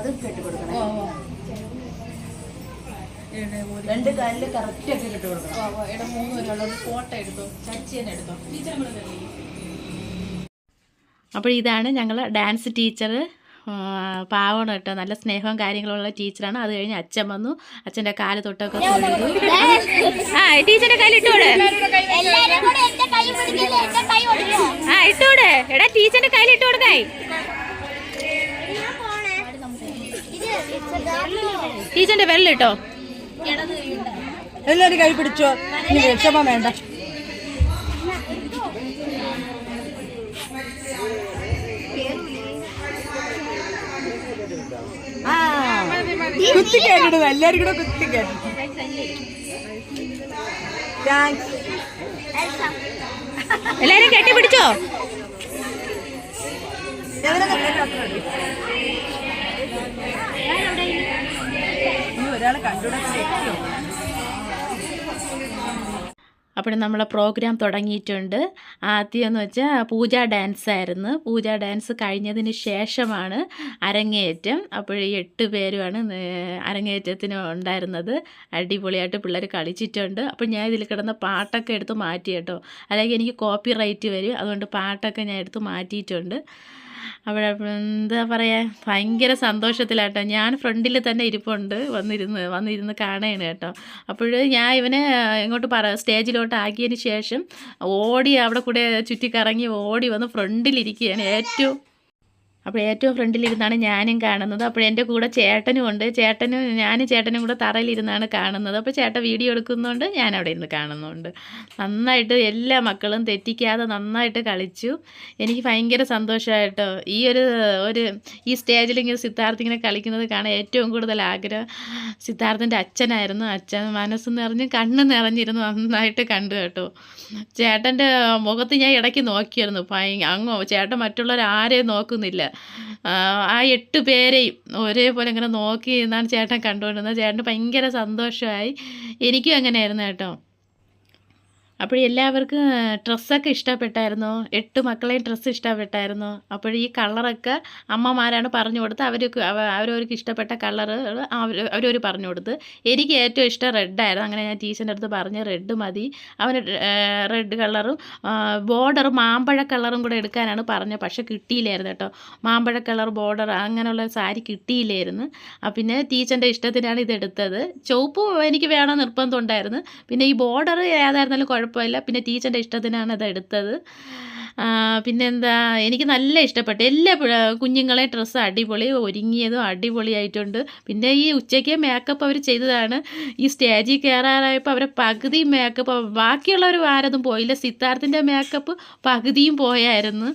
അത് കെട്ടിക്കൊടുക്കണം രണ്ട് കാലിൽ കറക്റ്റ് ഒക്കെ കെട്ടിക്കൊടുക്കണം മൂന്ന് പേരുള്ള ഫോട്ടോ എടുത്തോ? ചച്ചിനെ എടുത്തോ? ടീച്ചർ അപ്പോൾ ഇതാണ് ഞങ്ങൾ ഡാൻസ് ടീച്ചർ. പാവണം കേട്ടോ. നല്ല സ്നേഹവും കാര്യങ്ങളുള്ള ടീച്ചറാണ്. അത് കഴിഞ്ഞ് അച്ഛൻ വന്നു. അച്ഛന്റെ കാൽ തൊട്ടൊക്കെ തൊഴുതു. ആ ടീച്ചറിന്റെ കയ്യിൽ ഇട്ടൂടെ ആ ഇട്ടൂടെ എടാ ടീച്ചറിന്റെ കയ്യിൽ ഇട്ട് കൊടുക്കായി. ടീച്ചറിന്റെ വെള്ളം ഇട്ടോ എല്ലാവരും കൈ പിടിച്ചോ. രക്ഷമ വേണ്ട. കുത്തി കേട്ടിടും എല്ലാരും കൂടെ കുത്തി കേട്ടു എല്ലാരും കെട്ടിപ്പിടിച്ചോ ഒരാളെ കണ്ടുകൂടാ അപ്പോൾ നമ്മളെ പ്രോഗ്രാം തുടങ്ങിയിട്ടുണ്ട്. ആദ്യം എന്ന് വെച്ചാൽ പൂജ ഡാൻസ് ആയിരുന്നു. പൂജ ഡാൻസ് കഴിഞ്ഞതിന് ശേഷമാണ് അരങ്ങേറ്റം. അപ്പോൾ ഈ എട്ട് പേരുമാണ് അരങ്ങേറ്റത്തിന് ഉണ്ടായിരുന്നത്. അടിപൊളിയായിട്ട് പിള്ളേർ കളിച്ചിട്ടുണ്ട്. അപ്പോൾ ഞാൻ ഇതിൽ കിടന്ന പാട്ടൊക്കെ എടുത്ത് മാറ്റി കേട്ടോ. അല്ലെങ്കിൽ എനിക്ക് കോപ്പി റൈറ്റ് വരും. അതുകൊണ്ട് പാട്ടൊക്കെ ഞാൻ എടുത്ത് മാറ്റിയിട്ടുണ്ട്. അവിടെ എന്താ പറയുക ഭയങ്കര സന്തോഷത്തിലാട്ടോ. ഞാൻ ഫ്രണ്ടിൽ തന്നെ ഇരിപ്പുണ്ട് വന്നിരുന്ന് വന്നിരുന്ന് കാണുകയാണ് കേട്ടോ. അപ്പോൾ ഞാൻ ഇവനെ ഇങ്ങോട്ട് പറ സ്റ്റേജിലോട്ട് ആക്കിയതിന് ശേഷം ഓടി അവിടെ കൂടെ ചുറ്റിക്കറങ്ങി ഓടി വന്ന് ഫ്രണ്ടിലിരിക്കുകയാണ് ഏറ്റവും അപ്പോൾ ഏറ്റവും ഫ്രണ്ടിലിരുന്നാണ് ഞാനും കാണുന്നത്. അപ്പോൾ എന്റെ കൂടെ ചേട്ടനും ഉണ്ട്. ചേട്ടനും ഞാനും ചേട്ടനും കൂടെ തറയിലിരുന്നാണ് കാണുന്നത്. അപ്പോൾ ചേട്ടൻ വീഡിയോ എടുക്കുന്നുണ്ട് ഞാൻ അവിടെ ഇരുന്ന് കാണുന്നുണ്ട്. നന്നായിട്ട് എല്ലാ മക്കളും തെറ്റിക്കാതെ നന്നായിട്ട് കളിച്ചു. എനിക്ക് ഭയങ്കര സന്തോഷമായിട്ടോ ഈ ഒരു ഒരു ഈ സ്റ്റേജിൽ ഇങ്ങനെ സിദ്ധാർത്ഥ് ഇങ്ങനെ കളിക്കുന്നത് കാണാൻ ഏറ്റവും കൂടുതൽ ആഗ്രഹം സിദ്ധാർത്ഥിന്റെ അച്ഛനായിരുന്നു. അച്ഛൻ മനസ്സ് നിറഞ്ഞ് കണ്ണ് നിറഞ്ഞിരുന്നു നന്നായിട്ട് കണ്ടു കേട്ടോ. ചേട്ടന്റെ മുഖത്ത് ഞാൻ ഇടയ്ക്ക് നോക്കിയായിരുന്നു അങ്ങോ ചേട്ടൻ മറ്റുള്ളവർ ആരെയും നോക്കുന്നില്ല. ആ, എട്ട് പേരെയും ഒരേപോലെ ഇങ്ങനെ നോക്കി എന്നാണ് ചേട്ടൻ കണ്ടുകൊണ്ടിരുന്നത്. ചേട്ടന് ഭയങ്കര സന്തോഷമായി. എനിക്കും അങ്ങനെയായിരുന്നു കേട്ടോ. അപ്പോൾ എല്ലാവർക്കും ഡ്രസ്സൊക്കെ ഇഷ്ടപ്പെട്ടായിരുന്നു? എട്ട് മക്കളെയും ഡ്രസ്സ് ഇഷ്ടപ്പെട്ടായിരുന്നു? അപ്പോൾ ഈ കളറൊക്കെ അമ്മമാരാണ് പറഞ്ഞു കൊടുത്ത് അവർക്ക് അവരവർക്ക് ഇഷ്ടപ്പെട്ട കളറ് അവർ അവരവർ പറഞ്ഞു കൊടുത്ത്. എനിക്ക് ഏറ്റവും ഇഷ്ടം റെഡായിരുന്നു അങ്ങനെ ഞാൻ ടീച്ചറിന്റെ അടുത്ത് പറഞ്ഞ് റെഡ് മതി. അവന് റെഡ് കളറും ബോർഡർ മാമ്പഴ കളറും കൂടെ എടുക്കാനാണ് പറഞ്ഞത്. പക്ഷേ കിട്ടിയില്ലായിരുന്നു കേട്ടോ. മാമ്പഴ കളർ ബോർഡർ അങ്ങനെയുള്ള സാരി കിട്ടിയില്ലായിരുന്നു. പിന്നെ ടീച്ചറിന്റെ ഇഷ്ടത്തിനാണ് ഇത് എടുത്തത് ചുവപ്പ് എനിക്ക് വേണം നിർബന്ധമുണ്ടായിരുന്നു പിന്നെ ഈ ബോർഡർ ഏതായിരുന്നാലും കുഴപ്പമില്ല. പിന്നെ ടീച്ചറിന്റെ ഇഷ്ടത്തിനാണ് അത് എടുത്തത്. പിന്നെന്താ എനിക്ക് നല്ല ഇഷ്ടപ്പെട്ടു. എല്ലാ കുഞ്ഞുങ്ങളെ ഡ്രസ്സ് അടിപൊളി ഒരുങ്ങിയതും അടിപൊളിയായിട്ടുണ്ട്. പിന്നെ ഈ ഉച്ചയ്ക്ക് മേക്കപ്പ് അവർ ചെയ്തതാണ്. ഈ സ്റ്റേജിൽ കയറാറായപ്പോൾ അവരെ പകുതി മേക്കപ്പ് ബാക്കിയുള്ളവർ ആരതും പോയില്ല. സിദ്ധാർത്ഥിന്റെ മേക്കപ്പ് പകുതിയും പോയായിരുന്നു.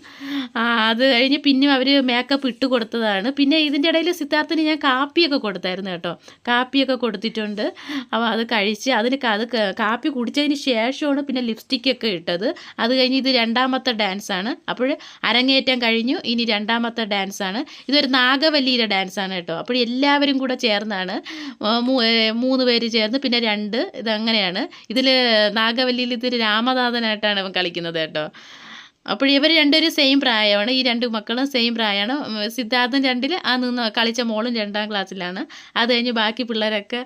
അത് കഴിഞ്ഞ് പിന്നെ അവർ മേക്കപ്പ് ഇട്ട് കൊടുത്തതാണ്. പിന്നെ ഇതിന്റെ ഇടയിൽ സിദ്ധാർത്ഥിന് ഞാൻ കാപ്പിയൊക്കെ കൊടുത്തായിരുന്നു കേട്ടോ. കാപ്പിയൊക്കെ കൊടുത്തിട്ടുണ്ട്. അപ്പോൾ അത് കഴിച്ച് അതിന് അത് കാപ്പി കുടിച്ചതിന് ശേഷമാണ് പിന്നെ ലിപ്സ്റ്റിക്കൊക്കെ ഇട്ടത്. അത് കഴിഞ്ഞ് ഇത് രണ്ടാമത്തെ ഡാൻസാണ്. അപ്പോൾ അരങ്ങേറ്റം കഴിഞ്ഞു. ഇനി രണ്ടാമത്തെ ഡാൻസാണ്. ഇതൊരു നാഗവല്ലിയുടെ ഡാൻസാണ് കേട്ടോ. അപ്പോൾ എല്ലാവരും കൂടെ ചേർന്നാണ്. മൂന്ന് പേര് ചേർന്ന് പിന്നെ രണ്ട് ഇതങ്ങനെയാണ്. ഇതിൽ നാഗവല്ലിയിൽ ഇതിൽ രാമനാഥനായിട്ടാണ് ഇവൻ കളിക്കുന്നത് കേട്ടോ. അപ്പോൾ ഇവർ രണ്ടുപേരും സെയിം പ്രായമാണ്. ഈ രണ്ട് മക്കളും സെയിം പ്രായമാണ്. സിദ്ധാർത്ഥം സിദ്ധാർത്ഥൻ രണ്ടിൽ ആ നിന്ന് കളിച്ച മോളും രണ്ടാം ക്ലാസ്സിലാണ്. അത് കഴിഞ്ഞ് ബാക്കി പിള്ളേരൊക്കെ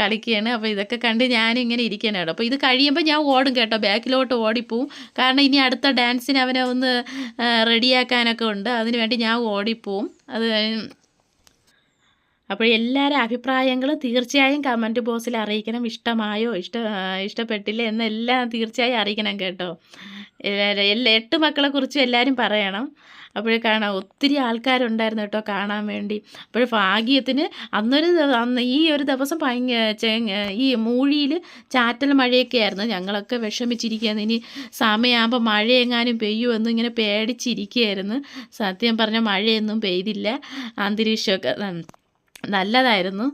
കളിക്കുകയാണ്. അപ്പോൾ ഇതൊക്കെ കണ്ട് ഞാനും ഇങ്ങനെ ഇരിക്കുകയാണ് കേട്ടോ അപ്പോൾ ഇത് കഴിയുമ്പോൾ ഞാൻ ഓടും കേട്ടോ. ബാക്കിലോട്ട് ഓടിപ്പോവും. കാരണം ഇനി അടുത്ത ഡാൻസിന് അവനെ ഒന്ന് റെഡിയാക്കാനൊക്കെ ഉണ്ട്. അതിന് വേണ്ടി ഞാൻ ഓടിപ്പോവും. അത് അപ്പോൾ എല്ലാവരും അഭിപ്രായങ്ങളും തീർച്ചയായും കമന്റ് ബോക്സിൽ അറിയിക്കണം. ഇഷ്ടമായോ? ഇഷ്ട ഇഷ്ടപ്പെട്ടില്ല? എന്നെല്ലാം തീർച്ചയായും അറിയിക്കണം കേട്ടോ. എല്ലാ എട്ട് മക്കളെ കുറിച്ചും എല്ലാവരും പറയണം. അപ്പോഴേ കാണാം ഒത്തിരി ആൾക്കാരുണ്ടായിരുന്നു കേട്ടോ കാണാൻ വേണ്ടി. അപ്പോൾ ഭാഗ്യത്തിന് അന്നൊരു അന്ന് ഈ ഒരു ദിവസം ഭയങ്കര ഈ മൂഴിയിൽ ചാറ്റൽ മഴയൊക്കെ ആയിരുന്നു. ഞങ്ങളൊക്കെ വിഷമിച്ചിരിക്കുകയായിരുന്നു. ഇനി സമയമാകുമ്പോൾ മഴയെങ്ങാനും പെയ്യുമെന്ന് ഇങ്ങനെ പേടിച്ചിരിക്കുകയായിരുന്നു. സത്യം പറഞ്ഞാൽ മഴയൊന്നും പെയ്തില്ല. അന്തരീക്ഷമൊക്കെ നല്ലതായിരുന്നു.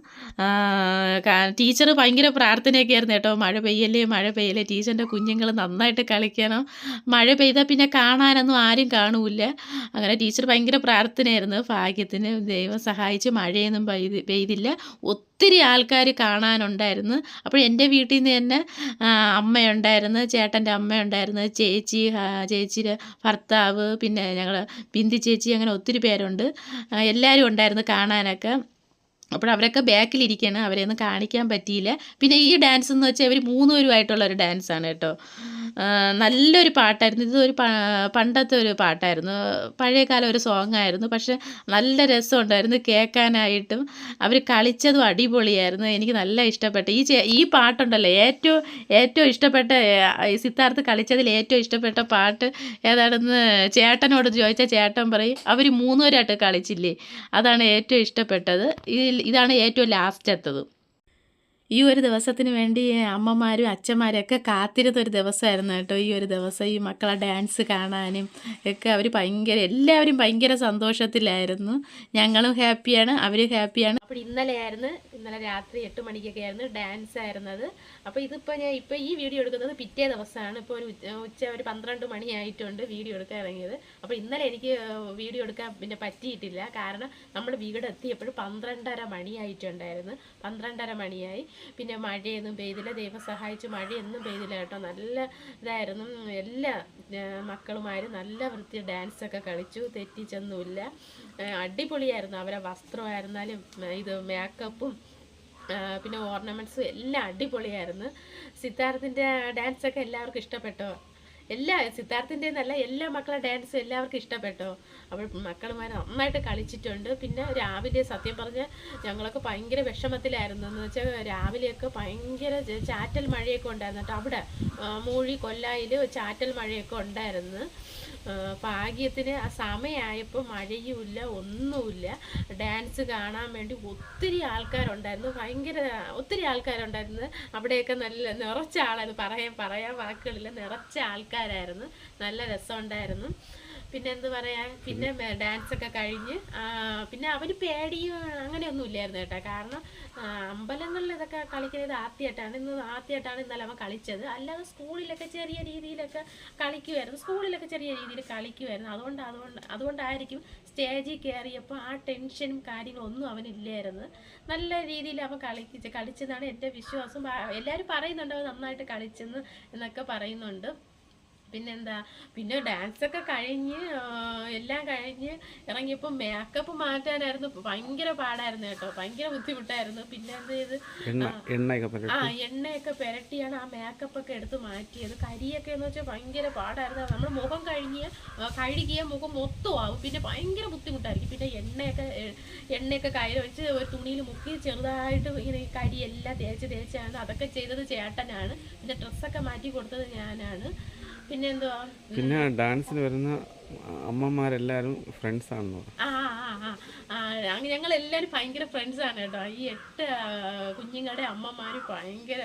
ടീച്ചർ ഭയങ്കര പ്രാർത്ഥനയൊക്കെ ആയിരുന്നു കേട്ടോ. മഴ പെയ്യല്ലേ മഴ പെയ്യല്ലേ ടീച്ചറിന്റെ കുഞ്ഞുങ്ങൾ നന്നായിട്ട് കളിക്കണം. മഴ പെയ്താൽ പിന്നെ കാണാനൊന്നും ആരും കാണൂല അങ്ങനെ ടീച്ചർ ഭയങ്കര പ്രാർത്ഥനയായിരുന്നു. ഭാഗ്യത്തിന് ദൈവം സഹായിച്ച് മഴയൊന്നും പെയ്ത് പെയ്തില്ല. ഒത്തിരി ആൾക്കാർ കാണാനുണ്ടായിരുന്നു. അപ്പോൾ എന്റെ വീട്ടിൽ നിന്ന് തന്നെ അമ്മയുണ്ടായിരുന്നു ചേട്ടന്റെ അമ്മയുണ്ടായിരുന്നു ചേച്ചി ചേച്ചിയുടെ ഭർത്താവ് പിന്നെ ഞങ്ങൾ ബിന്ദി ചേച്ചി അങ്ങനെ ഒത്തിരി പേരുണ്ട്. എല്ലാവരും ഉണ്ടായിരുന്നു കാണാനൊക്കെ. അപ്പോൾ അവരൊക്കെ ബാക്കിലിരിക്കുകയാണ് അവരെയൊന്നും കാണിക്കാൻ പറ്റിയില്ല. പിന്നെ ഈ ഡാൻസ് എന്ന് വെച്ചാൽ ഇവർ മൂന്നുപേരുമായിട്ടുള്ള ഒരു ഡാൻസാണ് കേട്ടോ. നല്ലൊരു പാട്ടായിരുന്നു. ഇത് ഒരു പണ്ടത്തെ ഒരു പാട്ടായിരുന്നു. പഴയകാലം ഒരു സോങ് ആയിരുന്നു പക്ഷെ നല്ല രസമുണ്ടായിരുന്നു കേൾക്കാനായിട്ടും. അവർ കളിച്ചതും അടിപൊളിയായിരുന്നു. എനിക്ക് നല്ല ഇഷ്ടപ്പെട്ടു. ഈ ഈ പാട്ടുണ്ടല്ലോ. ഏറ്റവും ഏറ്റവും ഇഷ്ടപ്പെട്ട സിദ്ധാർത്ഥ് കളിച്ചതിൽ ഏറ്റവും ഇഷ്ടപ്പെട്ട പാട്ട് ഏതാണെന്ന് ചേട്ടനോട് ചോദിച്ചാൽ ചേട്ടൻ പറയും അവർ മൂന്നുപേരായിട്ട് കളിച്ചില്ലേ? അതാണ് ഏറ്റവും ഇഷ്ടപ്പെട്ടത്. ഇതാണ് ഏറ്റവും ലാസ്റ്റത്തത്. ഈ ഒരു ദിവസത്തിന് വേണ്ടി അമ്മമാരും അച്ഛന്മാരൊക്കെ കാത്തിരുന്ന ഒരു ദിവസമായിരുന്നു കേട്ടോ ഈ ഒരു ദിവസം ഈ മക്കളെ ഡാൻസ് കാണാനും ഒക്കെ അവർ ഭയങ്കര എല്ലാവരും ഭയങ്കര സന്തോഷത്തിലായിരുന്നു. ഞങ്ങളും ഹാപ്പിയാണ് അവരും ഹാപ്പിയാണ് അപ്പോൾ ഇന്നലെ ആയിരുന്നു ഇന്നലെ രാത്രി എട്ട് മണിക്കൊക്കെ ആയിരുന്നു ഡാൻസ് ആയിരുന്നത്. അപ്പോൾ ഇതിപ്പോൾ ഞാൻ ഇപ്പോൾ ഈ വീഡിയോ എടുക്കുന്നത് പിറ്റേ ദിവസമാണ്. ഇപ്പോൾ ഒരു ഉച്ച- ഒരു പന്ത്രണ്ട് മണിയായിട്ടുണ്ട് വീഡിയോ എടുക്കാൻ ഇറങ്ങിയത്. അപ്പോൾ ഇന്നലെ എനിക്ക് വീഡിയോ എടുക്കാൻ പിന്നെ പറ്റിയിട്ടില്ല. കാരണം നമ്മൾ വീട് എത്തിയപ്പോഴും പന്ത്രണ്ടര മണിയായിട്ടുണ്ടായിരുന്നു. പന്ത്രണ്ടര മണിയായി. പിന്നെ മഴയൊന്നും പെയ്തില്ല. ദൈവം സഹായിച്ച്. മഴയൊന്നും പെയ്തില്ല കേട്ടോ. നല്ല ഇതായിരുന്നു. എല്ലാ മക്കളുമാരും നല്ല വൃത്തി ഡാൻസൊക്കെ കളിച്ചു. തെറ്റിച്ചൊന്നുമില്ല. അടിപൊളിയായിരുന്നു. അവരെ വസ്ത്രമായിരുന്നാലും ഇത് മേക്കപ്പും പിന്നെ ഓർണമെന്റ്സും എല്ലാം അടിപൊളിയായിരുന്നു. സിദ്ധാർത്ഥിന്റെ ഡാൻസൊക്കെ എല്ലാവർക്കും ഇഷ്ടപ്പെട്ടോ? എല്ലാ സിദ്ധാർത്ഥിന്റെ എന്നല്ല എല്ലാ മക്കളുടെ ഡാൻസും എല്ലാവർക്കും ഇഷ്ടപ്പെട്ടോ? അപ്പോൾ മക്കളുമാർ നന്നായിട്ട് കളിച്ചിട്ടുണ്ട്. പിന്നെ രാവിലെ സത്യം പറഞ്ഞാൽ ഞങ്ങളൊക്കെ ഭയങ്കര വിഷമത്തിലായിരുന്നു. എന്ന് വെച്ചാൽ രാവിലെയൊക്കെ ഭയങ്കര ചാറ്റൽ മഴയൊക്കെ ഉണ്ടായിരുന്നു കേട്ടോ. അവിടെ മൂഴി കൊല്ലായിൽ ചാറ്റൽ മഴയൊക്കെ ഉണ്ടായിരുന്നു. ഭാഗ്യത്തിന് ആ സമയമായപ്പോൾ മഴയുമില്ല ഒന്നുമില്ല. ഡാൻസ് കാണാൻ വേണ്ടി ഒത്തിരി ആൾക്കാരുണ്ടായിരുന്നു. ഭയങ്കര ഒത്തിരി ആൾക്കാരുണ്ടായിരുന്നു. അവിടെയൊക്കെ നല്ല നിറച്ച ആളായിരുന്നു. പറയാൻ പറയാൻ വാക്കുകളില്ല. നിറച്ച ആൾക്കാരായിരുന്നു. നല്ല രസമുണ്ടായിരുന്നു. പിന്നെ എന്ത് പറയാൻ പിന്നെ ഡാൻസ് ഒക്കെ കഴിഞ്ഞ് പിന്നെ അവന് പേടിയും അങ്ങനെയൊന്നും ഇല്ലായിരുന്നു കേട്ടോ. കാരണം അമ്പലങ്ങളിൽ ഇതൊക്കെ കളിക്കുന്നത് ആദ്യമായിട്ടാണ് ഇന്ന് ആദ്യമായിട്ടാണ് ഇന്നലെ അവൻ കളിച്ചത്. അല്ലാതെ സ്കൂളിലൊക്കെ ചെറിയ രീതിയിലൊക്കെ കളിക്കുമായിരുന്നു സ്കൂളിലൊക്കെ ചെറിയ രീതിയിൽ കളിക്കുമായിരുന്നു അതുകൊണ്ട് അതുകൊണ്ട് അതുകൊണ്ടായിരിക്കും സ്റ്റേജിൽ കയറിയപ്പോൾ ആ ടെൻഷനും കാര്യങ്ങളും ഒന്നും അവനില്ലായിരുന്നു. നല്ല രീതിയിൽ അവൻ കളിച്ച് കളിച്ചതാണ് എന്റെ വിശ്വാസം. എല്ലാവരും പറയുന്നുണ്ട് അവൻ നന്നായിട്ട് കളിച്ചെന്ന് എന്നൊക്കെ പറയുന്നുണ്ട്. പിന്നെന്താ? പിന്നെ ഡാൻസ് ഒക്കെ കഴിഞ്ഞ് എല്ലാം കഴിഞ്ഞ് ഇറങ്ങിയപ്പോൾ മേക്കപ്പ് മാറ്റാനായിരുന്നു. ഭയങ്കര പാടായിരുന്നു കേട്ടോ. ഭയങ്കര ബുദ്ധിമുട്ടായിരുന്നു. പിന്നെ എന്ത് ചെയ്ത്? ആ എണ്ണയൊക്കെ പുരട്ടിയാണ് ആ മേക്കപ്പ് ഒക്കെ എടുത്ത് മാറ്റിയത്. കരിയൊക്കെ എന്ന് വെച്ചാൽ ഭയങ്കര പാടായിരുന്നു. നമ്മൾ മുഖം കഴിഞ്ഞ് കഴുകിയ മുഖം മൊത്തം ആവും. പിന്നെ ഭയങ്കര ബുദ്ധിമുട്ടായിരിക്കും. പിന്നെ എണ്ണയൊക്കെ എണ്ണയൊക്കെ കയ്യിൽ വെച്ച് ഒരു തുണിയിൽ മുക്കി ചെറുതായിട്ട് ഇങ്ങനെ കരിയെല്ലാം തേച്ച് തേച്ചാണ് അതൊക്കെ ചെയ്തത് ചേട്ടനാണ്. പിന്നെ ഡ്രസ്സൊക്കെ മാറ്റി കൊടുത്തത് ഞാനാണ്. പിന്നെ ഡാൻസിന് വരുന്ന അമ്മമാരെല്ലാരും ഫ്രണ്ട്സ് ആണെന്ന് പറഞ്ഞു. ആ ആ ആ ആ അങ്ങ് ഞങ്ങൾ എല്ലാവരും ഭയങ്കര ഫ്രണ്ട്സ് ആണ് കേട്ടോ. ഈ എട്ട് കുഞ്ഞുങ്ങളുടെ അമ്മമാർ ഭയങ്കര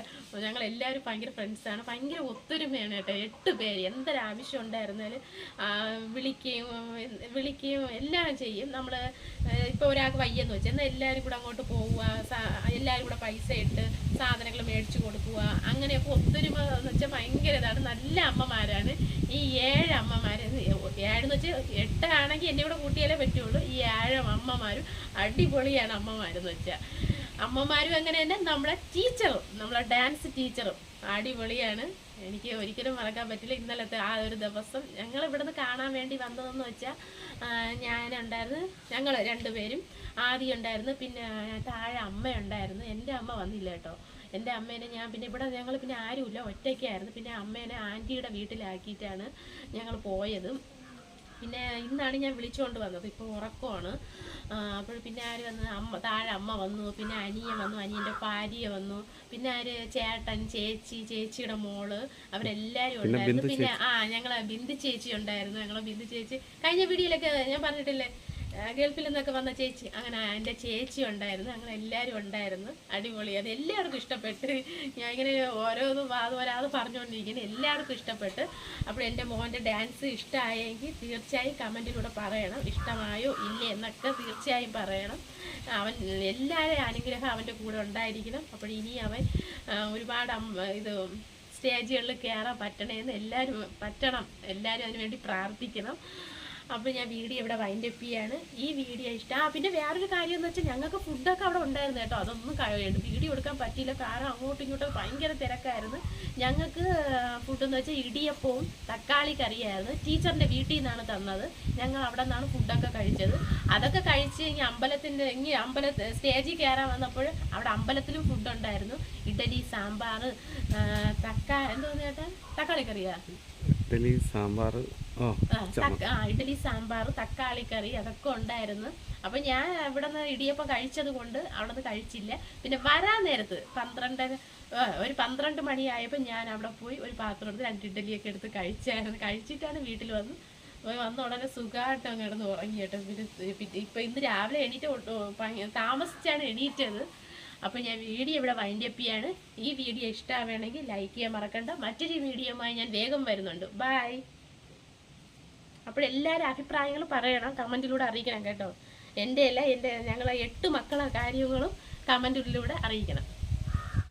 ഞങ്ങൾ എല്ലാവരും ഭയങ്കര ഫ്രണ്ട്സ് ആണ്. ഭയങ്കര ഒത്തൊരുമയാണ് കേട്ടോ. എട്ട് പേര് എന്തൊരാവശ്യം ഉണ്ടായിരുന്നാലും വിളിക്കുകയും വിളിക്കുകയും എല്ലാം ചെയ്യും. നമ്മൾ ഇപ്പോൾ ഒരാൾക്ക് വയ്യെന്ന് വെച്ചാൽ എന്നാൽ എല്ലാവരും കൂടെ അങ്ങോട്ട് പോവുക എല്ലാവരും കൂടെ പൈസ ഇട്ട് സാധനങ്ങൾ മേടിച്ചു കൊടുക്കുക അങ്ങനെയൊക്കെ ഒത്തൊരുമ ഇതാണ് നല്ല അമ്മമാരാണ്. ഈ ഏഴ് അമ്മമാർ ഏഴെന്ന് വെച്ചാൽ എട്ടാണെങ്കിൽ എന്നെ കൂടെ കൂട്ടിയാലേ പറ്റുള്ളൂ. ഈ ഏഴം അമ്മമാരും അടിപൊളിയാണ് അമ്മമാരെന്ന് വെച്ചാൽ അമ്മമാരും അങ്ങനെ തന്നെ നമ്മളെ ടീച്ചറും നമ്മളെ ഡാൻസ് ടീച്ചറും അടിപൊളിയാണ്. എനിക്ക് ഒരിക്കലും മറക്കാൻ പറ്റില്ല. ഇന്നലത്തെ ആ ഒരു ദിവസം ഞങ്ങൾ ഇവിടുന്ന് കാണാൻ വേണ്ടി വന്നതെന്ന് വെച്ചാൽ ഞാനുണ്ടായിരുന്നു ഞങ്ങൾ രണ്ടുപേരും. ആദ്യം ഉണ്ടായിരുന്നു പിന്നെ താഴെ അമ്മയുണ്ടായിരുന്നു. എന്റെ അമ്മ വന്നില്ല കേട്ടോ. എന്റെ അമ്മേനെ ഞാൻ പിന്നെ ഇവിടെ ഞങ്ങൾ പിന്നെ ആരുമില്ല ഒറ്റയ്ക്കായിരുന്നു. പിന്നെ അമ്മേനെ ആന്റിയുടെ വീട്ടിലാക്കിയിട്ടാണ് ഞങ്ങൾ പോയത്. പിന്നെ ഇന്നാണ് ഞാൻ വിളിച്ചുകൊണ്ട് വന്നത്. ഇപ്പോൾ ഉറക്കമാണ്. അപ്പോൾ പിന്നെ ആര് വന്ന്? അമ്മ താഴെ അമ്മ വന്നു. പിന്നെ അനിയൻ വന്നു. അനിയന്റെ ഭാര്യ വന്നു. പിന്നെ ആര്? ചേട്ടൻ ചേച്ചി ചേച്ചിയുടെ മോൾ. അവരെല്ലാവരും ഉണ്ടായിരുന്നു. പിന്നെ ആ ഞങ്ങളെ ബിന്ദു ചേച്ചി ഉണ്ടായിരുന്നു. ഞങ്ങളെ ബിന്ദു ചേച്ചി. കഴിഞ്ഞ വീഡിയോയിലൊക്കെ ഞാൻ പറഞ്ഞിട്ടില്ലേ? ഗൾഫിൽ നിന്നൊക്കെ വന്ന ചേച്ചി അങ്ങനെ എന്റെ ചേച്ചി ഉണ്ടായിരുന്നു അങ്ങനെ എല്ലാവരും ഉണ്ടായിരുന്നു അടിപൊളി അത് എല്ലാവർക്കും ഇഷ്ടപ്പെട്ട് ഞാൻ ഇങ്ങനെ ഓരോന്നും വാത് വരാതെ പറഞ്ഞുകൊണ്ടിരിക്കുന്നു എല്ലാവർക്കും ഇഷ്ടപ്പെട്ട്. അപ്പോൾ എന്റെ മോന്റെ ഡാൻസ് ഇഷ്ടമായെങ്കിൽ തീർച്ചയായും കമന്റിലൂടെ പറയണം ഇഷ്ടമായോ ഇല്ലേ എന്നൊക്കെ തീർച്ചയായും പറയണം. അവൻ എല്ലാവരെയും അനുഗ്രഹം അവന്റെ കൂടെ ഉണ്ടായിരിക്കണം. അപ്പോൾ ഇനി അവൻ ഒരുപാട് ഇത് സ്റ്റേജുകളിൽ കയറാൻ പറ്റണേന്ന് എല്ലാവരും പറ്റണം എല്ലാവരും അതിനുവേണ്ടി പ്രാർത്ഥിക്കണം. അപ്പോൾ ഞാൻ വീഡിയോ ഇവിടെ വൈൻഡപ്പ് ചെയ്യാണ്. ഈ വീഡിയോ ഇഷ്ടം. ആ പിന്നെ വേറൊരു കാര്യം എന്ന് വെച്ചാൽ ഞങ്ങൾക്ക് ഫുഡൊക്കെ അവിടെ ഉണ്ടായിരുന്നു കേട്ടോ. അതൊന്നും കഴിയുണ്ട് വീഡിയോ എടുക്കാൻ പറ്റിയില്ല. കാരണം അങ്ങോട്ടും ഇങ്ങോട്ടും ഭയങ്കര തിരക്കായിരുന്നു. ഞങ്ങൾക്ക് ഫുഡെന്ന് വെച്ചാൽ ഇടിയപ്പവും തക്കാളി കറിയായിരുന്നു. ടീച്ചറിന്റെ വീട്ടിൽ നിന്നാണ് തന്നത്. ഞങ്ങൾ അവിടെ നിന്നാണ് ഫുഡൊക്കെ കഴിച്ചത്. അതൊക്കെ കഴിച്ച് ഇനി അമ്പലത്തിന്റെ ഇനി അമ്പല സ്റ്റേജിൽ കയറാൻ വന്നപ്പോൾ അവിടെ അമ്പലത്തിലും ഫുഡ് ഉണ്ടായിരുന്നു. ഇഡലി സാമ്പാർ തക്കാ എന്തോന്ന് ചേട്ടാ? തക്കാളി കറിയാ? ഇഡ്ഡലി സാമ്പാർ ഓ ഇഡലി സാമ്പാർ തക്കാളി കറി അതൊക്കെ ഉണ്ടായിരുന്നു. അപ്പൊ ഞാൻ ഇവിടെ നിന്ന് ഇടിയപ്പം കഴിച്ചത് കൊണ്ട് അവിടെ നിന്ന് കഴിച്ചില്ല. പിന്നെ വരാൻ നേരത്ത് പന്ത്രണ്ടര ആ, ഒരു പന്ത്രണ്ട് മണിയായപ്പോൾ ഞാൻ അവിടെ പോയി ഒരു പാത്രം എടുത്ത് രണ്ട് ഇഡലിയൊക്കെ എടുത്ത് കഴിച്ചായിരുന്നു. കഴിച്ചിട്ടാണ് വീട്ടിൽ വന്ന് വന്ന ഉടനെ സുഖമായിട്ട് അങ്ങ് കിടന്ന് ഉറങ്ങി കേട്ടോ പിന്നെ ഇപ്പം ഇന്ന് രാവിലെ എണീറ്റ് താമസിച്ചാണ് എണീറ്റത്. അപ്പോൾ ഞാൻ വീഡിയോ ഇവിടെ വൈൻഡപ്പ് ചെയ്യാണ്. ഈ വീഡിയോ ഇഷ്ടമാവുകയാണെങ്കിൽ ലൈക്ക് ചെയ്യാൻ മറക്കണ്ട. മറ്റൊരു വീഡിയോയുമായി ഞാൻ വേഗം വരുന്നുണ്ട്. ബൈ അപ്പോൾ എല്ലാവരും അഭിപ്രായങ്ങൾ പറയണം. കമന്റിലൂടെ അറിയിക്കണം കേട്ടോ. എന്റെ അല്ല എന്റെ ഞങ്ങളെ എട്ട് മക്കളെ കാര്യങ്ങളും കമന്റിലൂടെ അറിയിക്കണം.